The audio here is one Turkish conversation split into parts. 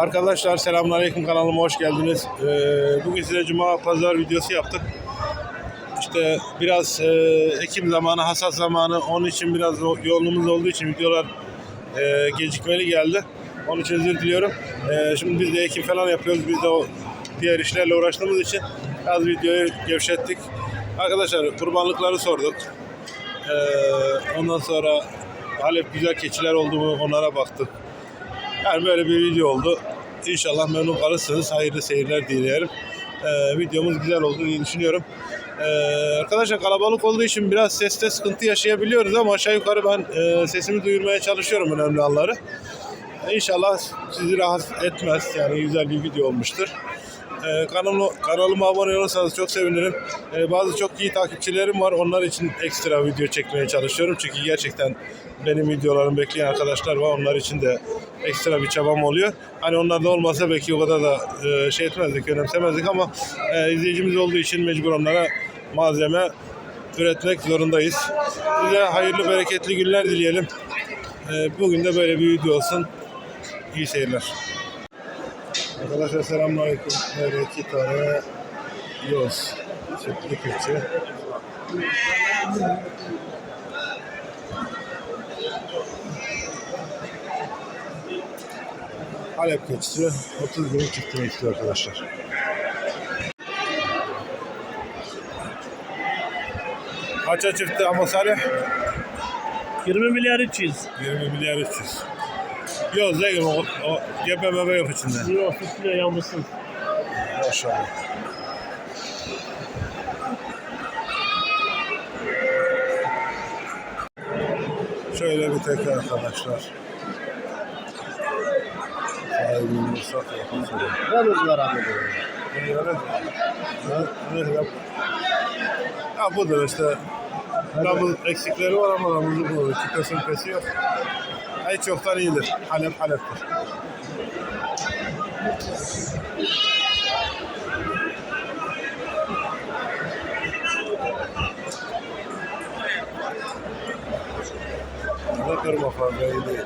Arkadaşlar selamünaleyküm kanalıma hoş geldiniz. Ee, bugün size cuma pazar videosu yaptık. İşte biraz e, Ekim zamanı, hasat zamanı. Onun için biraz yoğunluğumuz olduğu için videolar e, gecikmeli geldi. Onun için özür diliyorum. E, şimdi biz de Ekim falan yapıyoruz. Biz de o diğer işlerle uğraştığımız için biraz videoyu gevşettik. Arkadaşlar kurbanlıkları sorduk. E, ondan sonra Halep güzel keçiler oldu mu onlara baktık. Yani böyle bir video oldu. İnşallah memnun kalırsınız. Hayırlı seyirler dilerim. Ee, videomuz güzel oldu diye düşünüyorum. Ee, arkadaşlar kalabalık olduğu için biraz seste sıkıntı yaşayabiliyoruz ama aşağı yukarı ben e, sesimi duyurmaya çalışıyorum önemli anları. İnşallah sizi rahatsız etmez. Yani güzel bir video olmuştur. Ee, kanalıma, kanalıma abone olursanız çok sevinirim. Ee, bazı çok iyi takipçilerim var. Onlar için ekstra video çekmeye çalışıyorum. Çünkü gerçekten benim videolarımı bekleyen arkadaşlar var. Onlar için de ekstra bir çabam oluyor. Hani onlar da olmasa belki o kadar da e, şey etmezdik, önemsemezdik ama e, izleyicimiz olduğu için mecbur onlara malzeme üretmek zorundayız. Size hayırlı, bereketli günler dileyelim. Ee, bugün de böyle bir video olsun. İyi seyirler. Arkadaşlar selamünaleyküm. Böyle iki tane yoz. Sütlü keçi. Halep keçisi 30 günlük çiftini istiyor arkadaşlar. Kaça çıktı ama Salih? 20 milyar 300. 20 milyar 300. Değil mi? O, o gebe bebe yok içinde. Yok tutuyor yağmursun. Maşallah. Şöyle bir tekrar arkadaşlar. Sahibinin ıslak yapın söyleyeyim. Ben uzlar abi. Ha budur işte. Damız eksikleri var ama damızı bulur. Küpesi müpesi yok. Hiç yoktan iyidir. Halep Halep'tir. Ne kırma fazla iyi değil.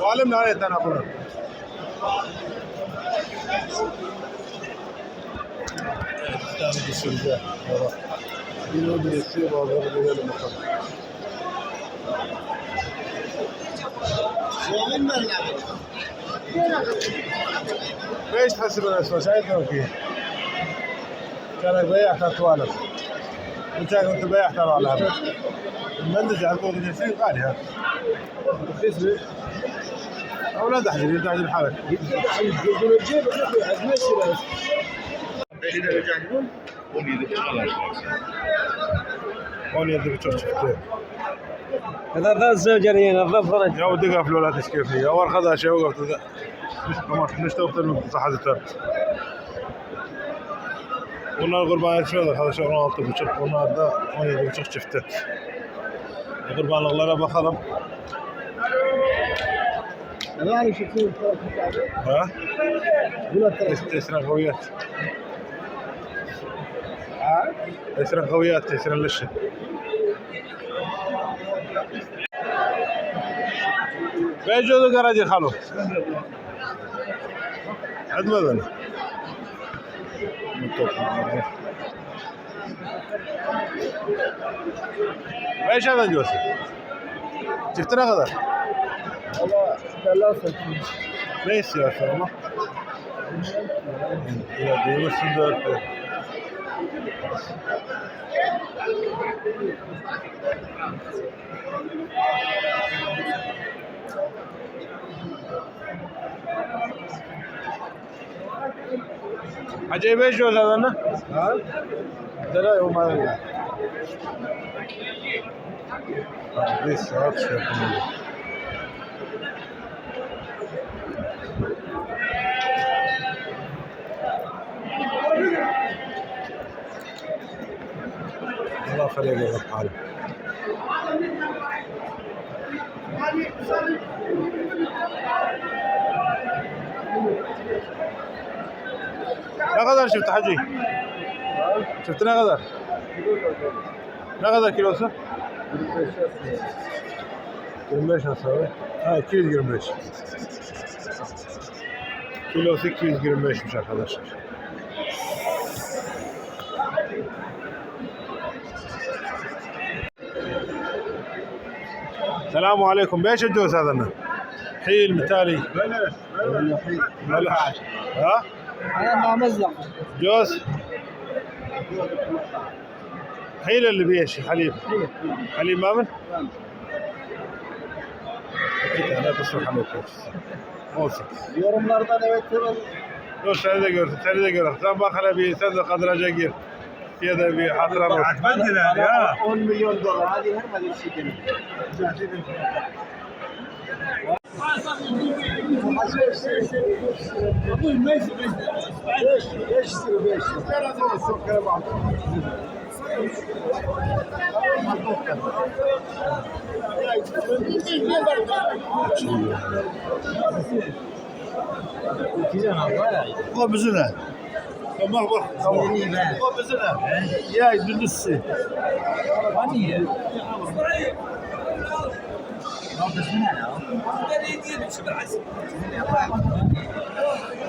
Valim ne ayetten yapılır? İslami düşünce var. Bir o birisi bazıları görelim bakalım. إيش تحسب الاسماء؟ ساعدنا فيه. كانك بيعت اطوالك. انت كنت بيعت اطوالك. المندج على فوق الجنسين غالي هذا. رخيص أو لا تحجر يرتاح لحالك. اولاد احجر انت احجر حالك. هون يدك تشوف شفتين. هذا ذا الزوجة هنا فرج يا ودي قفلوا لا تشكي فيه اول خذها شيء وقفت ذا مش مش توقف من صحة التر Bunlar kurban yetişmiyorlar arkadaşlar 16 buçuk. Bunlar da 17 buçuk çifti. Kurbanlıklara bakalım. يعني شوفوا Ha? هنا ترى تيسرا خويات لشة للشد بيجودو كراجي خالو عد مدن بيش هذا جوسي؟ شفتنا هذا؟ والله ثلاثة ليش يا أخي والله؟ يا دي وش eş yol adamı. ها Dere yok bana. Bir saat الله خليه يقف حاله Ne kadar çıktı hacı? Çıktı ne kadar? Ne kadar kilosu? 25 nasıl abi? Ha 225. Kilosu 225'miş arkadaşlar. السلام عليكم. بإيش الجوز هذا النا؟ حيل متالي. ها؟ أنا مع جوز؟ حيل اللي بيش حليب. حليب مامن لا تصلح له كوس موسى يورم الأرض أنا ويتم لو سعيد قرر سعيد قرر سعيد قرر سعيد قرر سعيد Ya da bir hatıran olsun. bana 10 milyon dolar. Hadi hemen bir şey gelin. Beş lira lira. O bizine. Bak bak. Tamam. O bizine. Ya.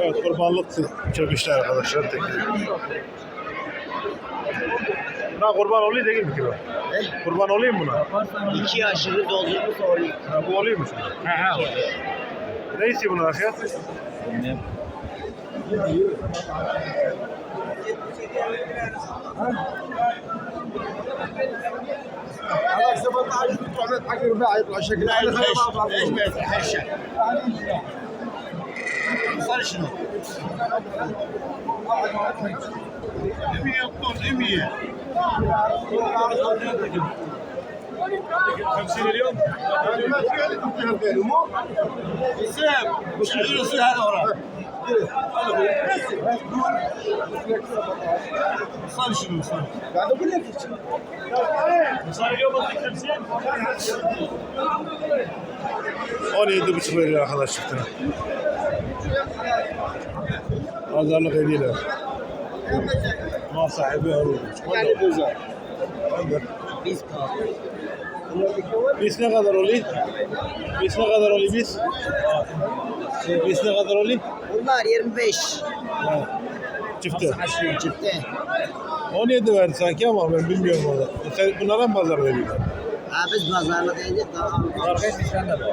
Evet kurbanlık çöküşler arkadaşlar. Tek. Buna kurban olayım değil mi kilo? Kurban olayım buna. İki aşırı doldurmuş olayım. Ha, bu olayım mı şimdi? Ne istiyor bunun خلاص زمان رباعي يطلع شكله على خيش ما 100 100 50 اليوم؟ Sen şunu sen. Ben de bu ne için? Sayıyor mu kimse? 17 buçuk veriyor ediyorlar. Mal sahibi olur. Yani güzel. Biz kaldık. Biz ne kadar oluyor? Biz ne kadar oluyor biz? Biz ne kadar oluyor? Bunlar 25. Ha. Çifte. Çifte. 17 verdi sanki ama ben bilmiyorum orada. Sen bunlara mı pazar veriyorlar? Ha biz pazarlık edince daha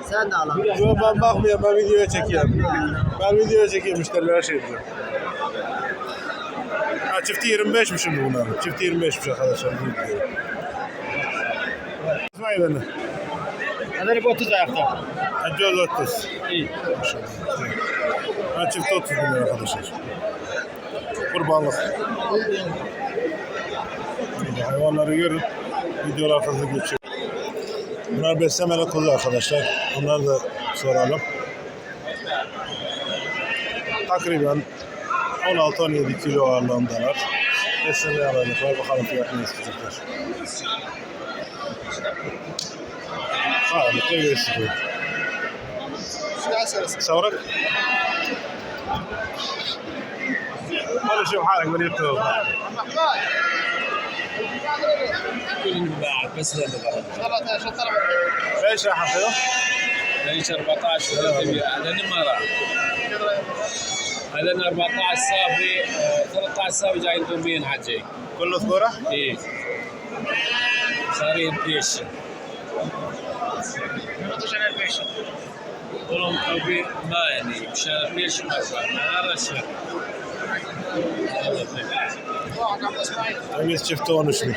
Sen de al. Yo, ben bakmıyorum ben videoya çekiyorum. Ben videoya çekiyorum müşteriler şey diyor. Ha çifti 25 mi şimdi bunların? Çifti 25'miş arkadaşlar. bu Hayvanı. Nedir bu 30 ayakta? 4 30. İyi. Açık 30 bin lira arkadaşlar. Kurbanlık. Şimdi hayvanları görün. Videolar hızlı geçiyor. Bunlar beslemeli kuzu arkadaşlar. Onları da soralım. Takriben 16-17 kilo ağırlığındalar. Beslemeli ağırlıklar. Bakalım fiyatını isteyecekler. صعب تلاقي السجود صورك؟ ولا شوف حالك من اليوتيوب؟ بعد بس لما بعد. 13 13 إيش يا حفيظ؟ إيش 14 300 ما راح. هذا 14 صافي آه، 13 صافي جاي 800 عاد جاي كله ذكوره؟ إيه. Sarı yeşil. Kolom kluby má jený, však pěš náraše. Tam jest w tonu szli.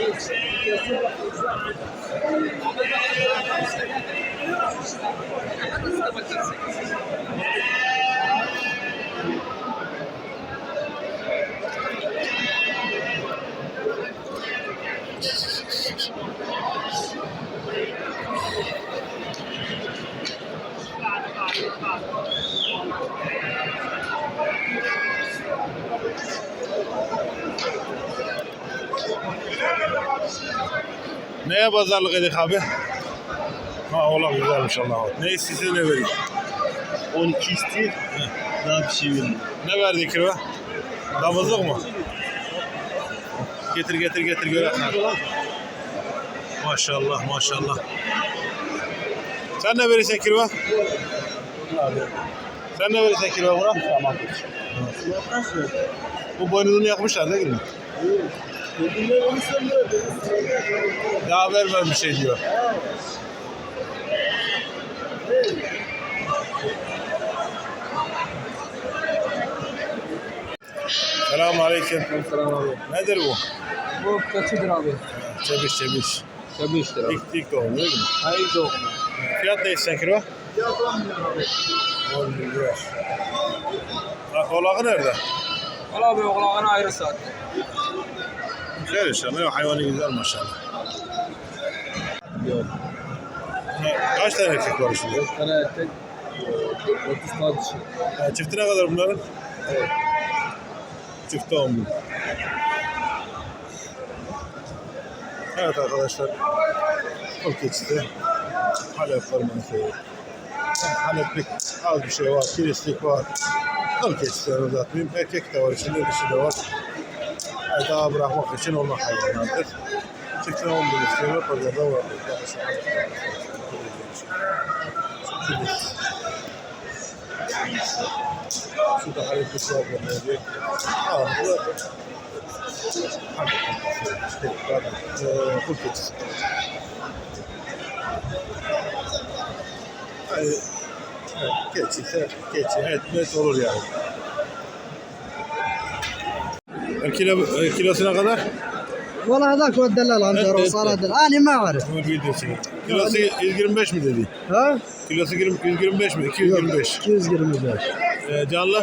Thank you. Neye pazarlık edik abi? Ha ola güzelmiş Allah. Ne istiyorsun ne vereyim? 12 istiyor. Daha bir şey verin. Ne verdi kilo? Damızlık mı? Getir getir getir göre. Maşallah maşallah. Sen ne verirsen kilo? Sen ne verirsen kilo buna? Tamam. Bu boynuzunu yakmışlar değil mi? Ya vermem bir şey diyor. Selamun aleyküm. Selam abi. Nedir bu? Bu kaçıdır abi? Çebiş çebiş. İşte abi. İlk, ilk doğum değil mi? Hayır doğum. Fiyat ne istersen kilo? 10 lira. Ha, Olağı nerede? Valla abi oğlağına ayrı saat. Güzel inşallah. Hayvanı güzel maşallah. Yok. Kaç tane erkek var şimdi? 4 tane erkek. 30 tane dişi. Ha, çifti ne kadar bunların? Evet. Çifti 10 bin. Evet arkadaşlar. Kol keçisi. Halep var mantığı. Haleplik az bir şey var. Kilislik var. Kol keçileri uzatmayayım. Erkek de var içinde dişi de var. Yani daha bırakmak için onlar hayvanlardır. Çiftine 10 bin istiyorlar. Pazarda var. Şurada hareketli var. Ağırlıklı. Keçisi. Yani evet, keçi ise keçi et met olur yani. E, Kilo, e, kilosuna kadar? Valla هذاك هو الدلال أنت- انت أنت. صار الدلال انا ما اعرف Ömer videosu. Kilosu 125 mi dedi? ها Kilosu 20 125 mi? 225. 225 E, canlı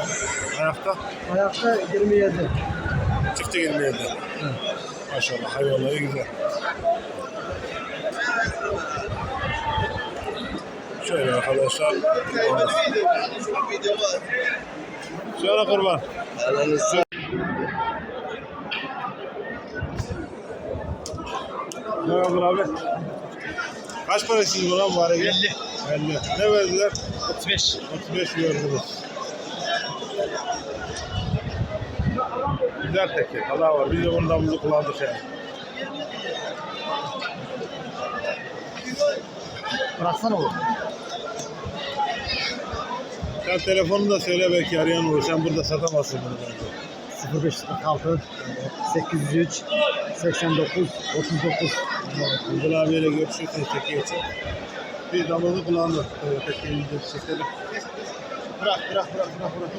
ayakta ayakta 27 çifte 27. Maşallah hayvanları güzel. Şöyle arkadaşlar. Şöyle kurban. Ne Yaptın abi? Kaç para istedin buna bu araya? 50. 50. Ne verdiler? 35. 35 verdiniz. Güzel teki. Allah var. Biz de bundan bunu kullandık yani. bıraksana oğlum Sen telefonunu da söyle belki arayan olur. Sen burada satamazsın bunu bence. 0546 803 89 39 Abdül abiyle görüşürseniz teki için. Biz damızı kullandık. Ee, Teki iyice çekelim. Bırak, bırak, bırak, bırak, bırak.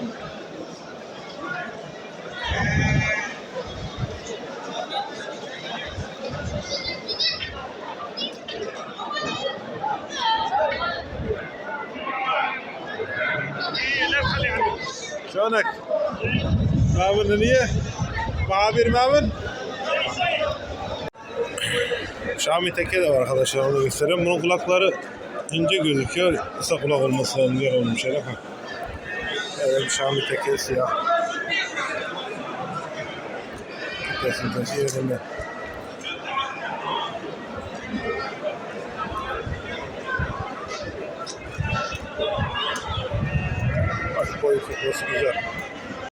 شلونك؟ مامن niye? Muhabir Mamun? Şami teke de var arkadaşlar onu göstereyim. Bunun kulakları ince gözüküyor. Kısa kulak olması lazım diye olmuş. Ha. Evet bir Şami teke siyah. Kesin taşı yerinde. Bak boyu fıkrası güzel.